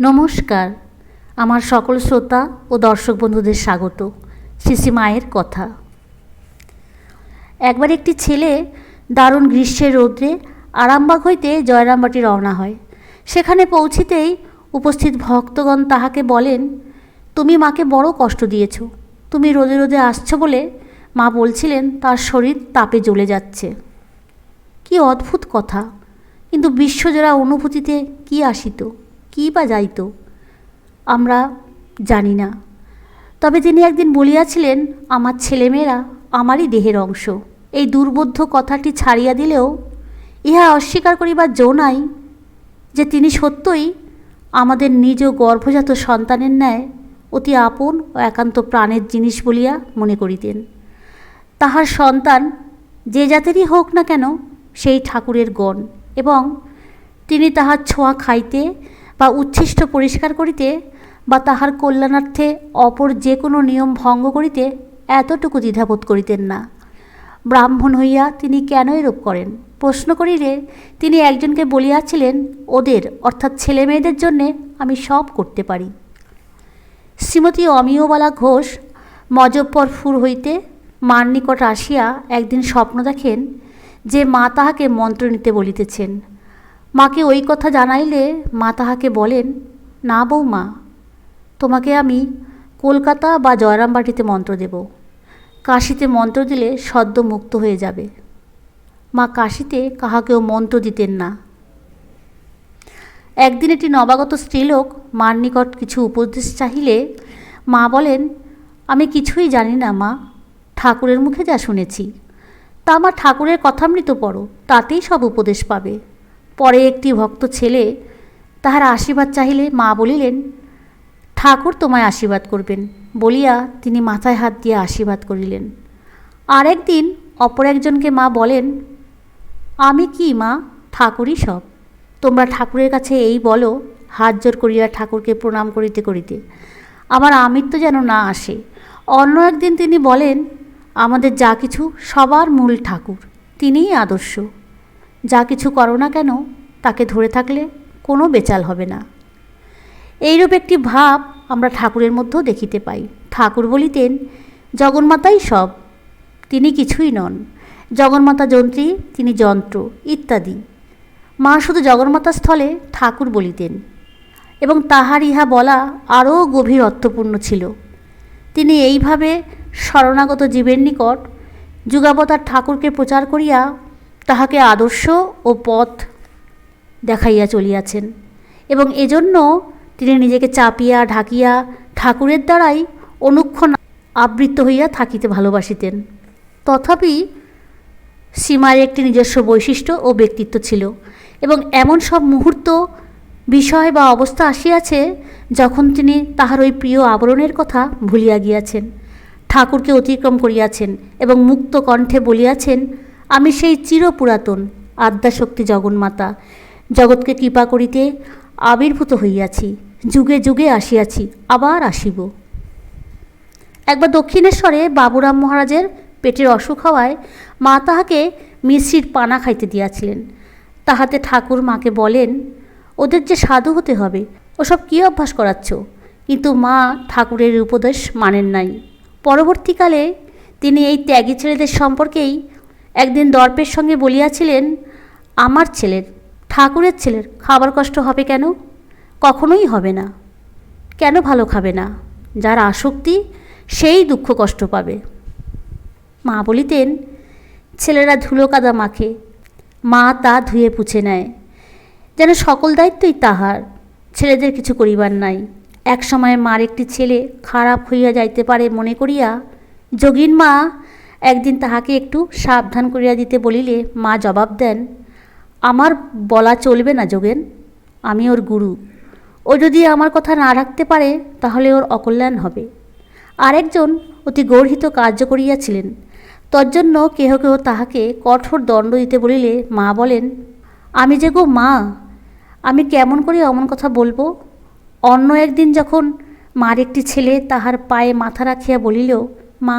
নমস্কার। আমার সকল শ্রোতা ও দর্শক বন্ধুদের স্বাগত। শিশি মায়ের কথা। একবার একটি ছেলে দারুণ গ্রীষ্মের রৌদ্রে আরামবাগ হইতে জয়রামবাটি রওনা হয়। সেখানে পৌঁছিতেই উপস্থিত ভক্তগণ তাহাকে বলেন, তুমি মাকে বড় কষ্ট দিয়েছ। তুমি রোদে রোদে আসছো বলে মা বলছিলেন, তার শরীর তাপে জ্বলে যাচ্ছে। কি অদ্ভুত কথা। কিন্তু বিশ্বজোড়া অনুভূতিতে কি আসিত? কী বা যাইত, আমরা জানি না। তবে তিনি একদিন বলিয়াছিলেন, আমার ছেলেমেয়েরা আমারই দেহের অংশ। এই দুর্বোধ্য কথাটি ছাড়িয়া দিলেও ইহা অস্বীকার করিবার জো নাই যে তিনি সত্যই আমাদের নিজ গর্ভজাত সন্তানের ন্যায় অতি আপন ও একান্ত প্রাণের জিনিস বলিয়া মনে করিতেন। তাহার সন্তান যে জাতেরই হোক না কেন, সেই ঠাকুরের গণ এবং তিনি তাহার ছোঁয়া খাইতে বা উচ্ছিষ্ট পরিষ্কার করিতে বা তাহার কল্যাণার্থে অপর যে কোনো নিয়ম ভঙ্গ করিতে এতটুকু দ্বিধাবোধ করিতেন না। ব্রাহ্মণ হইয়া তিনি কেন এরূপ করেন? প্রশ্ন করিলে তিনি একজনকে বলিয়াছিলেন, ওদের, অর্থাৎ ছেলে মেয়েদের জন্যে আমি সব করতে পারি। শ্রীমতী অমিয়বালা ঘোষ মজফ্ফরপুর হইতে মার নিকট আসিয়া একদিন স্বপ্ন দেখেন যে মা তাহাকে মন্ত্র নিতে বলিতেছেন। মাকে ওই কথা জানাইলে মা তাহাকে বলেন, না বৌমা, তোমাকে আমি কলকাতা বা জয়রামবাটিতে মন্ত্র দেব। কাশিতে মন্ত্র দিলে সদ্য মুক্ত হয়ে যাবে। মা কাশিতে কাহাকেও মন্ত্র দিতেন না। একদিন একটি নবাগত স্ত্রীলোক মার নিকট কিছু উপদেশ চাহিলে মা বলেন, আমি কিছুই জানি না মা, ঠাকুরের মুখে যা শুনেছি। তা আমার ঠাকুরের কথামৃত পড়ো, তাতেই সব উপদেশ পাবে। পরে একটি ভক্ত ছেলে তাহার আশীর্বাদ চাহিলে মা বলিলেন, ঠাকুর তোমায় আশীর্বাদ করবেন। বলিয়া তিনি মাথায় হাত দিয়ে আশীর্বাদ করিলেন। আর একদিন অপর একজনকে মা বলেন, আমি কি মা? ঠাকুরই সব। তোমরা ঠাকুরের কাছে এই বলো, হাত জোর করিয়া ঠাকুরকে প্রণাম করিতে করিতে। আমার আমৃত্যু যেন না আসে। অন্য একদিন তিনি বলেন, আমাদের যা কিছু সবার মূল ঠাকুর, তিনিই আদর্শ। যা কিছু করো না কেন, তাকে ধরে থাকলে কোনো বেচাল হবে না। এইরূপ একটি ভাব আমরা ঠাকুরের মধ্যেও দেখিতে পাই। ঠাকুর বলিতেন, জগন্মাতাই সব, তিনি কিছুই নন। জগন্মাতা যন্ত্রী, তিনি যন্ত্র, ইত্যাদি। মা শুধু জগন্মাতা স্থলে ঠাকুর বলিতেন এবং তাহার ইহা বলা আরও গভীর অর্থপূর্ণ ছিল। তিনি এইভাবে শরণাগত জীবের নিকট যুগাবতার ঠাকুরকে প্রচার করিয়া তাহাকে আদর্শ ও পথ দেখাইয়া চলিয়াছেন এবং এজন্য তিনি নিজেকে চাপিয়া, ঢাকিয়া ঠাকুরের দ্বারাই অনুক্ষণ আবৃত্ত হইয়া থাকিতে ভালোবাসিতেন। তথাপি সীমার একটি নিজস্ব বৈশিষ্ট্য ও ব্যক্তিত্ব ছিল এবং এমন সব মুহূর্ত, বিষয় বা অবস্থা আসিয়াছে যখন তিনি তাহার ওই প্রিয় আবরণের কথা ভুলিয়া গিয়াছেন, ঠাকুরকে অতিক্রম করিয়াছেন এবং মুক্ত কণ্ঠে বলিয়াছেন আমি সেই চিরপুরাতন আদ্যাশক্তি জগন্মাতা। জগৎকে কৃপা করিতে আবির্ভূত হইয়াছি, যুগে যুগে আসিয়াছি, আবার আসিব। একবার দক্ষিণেশ্বরে বাবুরাম মহারাজের পেটের অসুখ হওয়ায় মা তাহাকে মিশ্রির পানা খাইতে দিয়াছিলেন। তাহাতে ঠাকুর মাকে বলেন, ওদের যে সাধু হতে হবে, ওসব কী অভ্যাস করাচ্ছ? কিন্তু মা ঠাকুরের উপদেশ মানেন নাই। পরবর্তীকালে তিনি এই ত্যাগী ছেলেদের সম্পর্কেই একদিন দর্পের সঙ্গে বলিয়াছিলেন, আমার ছেলের, ঠাকুরের ছেলের খাবার কষ্ট হবে কেন? কখনোই হবে না। কেন ভালো খাবে না? যার আসক্তি, সেই দুঃখ কষ্ট পাবে। মা বলিতেন, ছেলেরা ধুলো কাদা মাখে, মা তা ধুয়ে পুছে নেয়। যেন সকল দায়িত্বই তাহার, ছেলেদের কিছু করিবার নাই। এক সময় মার একটি ছেলে খারাপ হইয়া যাইতে পারে মনে করিয়া, যোগিন মা একদিন তাহাকে একটু সাবধান করিয়া দিতে বলিলে, মা জবাব দেন, আমার বলা চলবে না যোগেন, আমি ওর গুরু। ও যদি আমার কথা না রাখতে পারে, তাহলে ওর অকল্যাণ হবে। আরেকজন অতি গর্হিত কার্য করিয়াছিলেন। তজ্জন্য কেহ কেহ তাহাকে কঠোর দণ্ড দিতে বলিলে, মা বলেন, আমি যে গো মা, আমি কেমন করে অমন কথা বলব? অন্য একদিন যখন মার একটি ছেলে তাহার পায়ে মাথা রাখিয়া বলিল, মা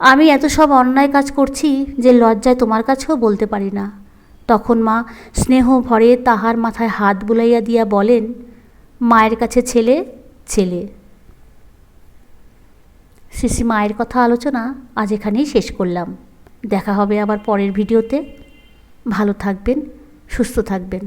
আমি এত সব অন্যায় কাজ করছি যে লজ্জায় তোমার কাছেও বলতে পারি না। তখন মা স্নেহ ভরে তাহার মাথায় হাত বুলাইয়া দিয়া বলেন, মায়ের কাছে ছেলে ছেলে। সিসি মায়ের কথা আলোচনা আজ এখানেই শেষ করলাম। দেখা হবে আবার পরের ভিডিওতে। ভালো থাকবেন, সুস্থ থাকবেন।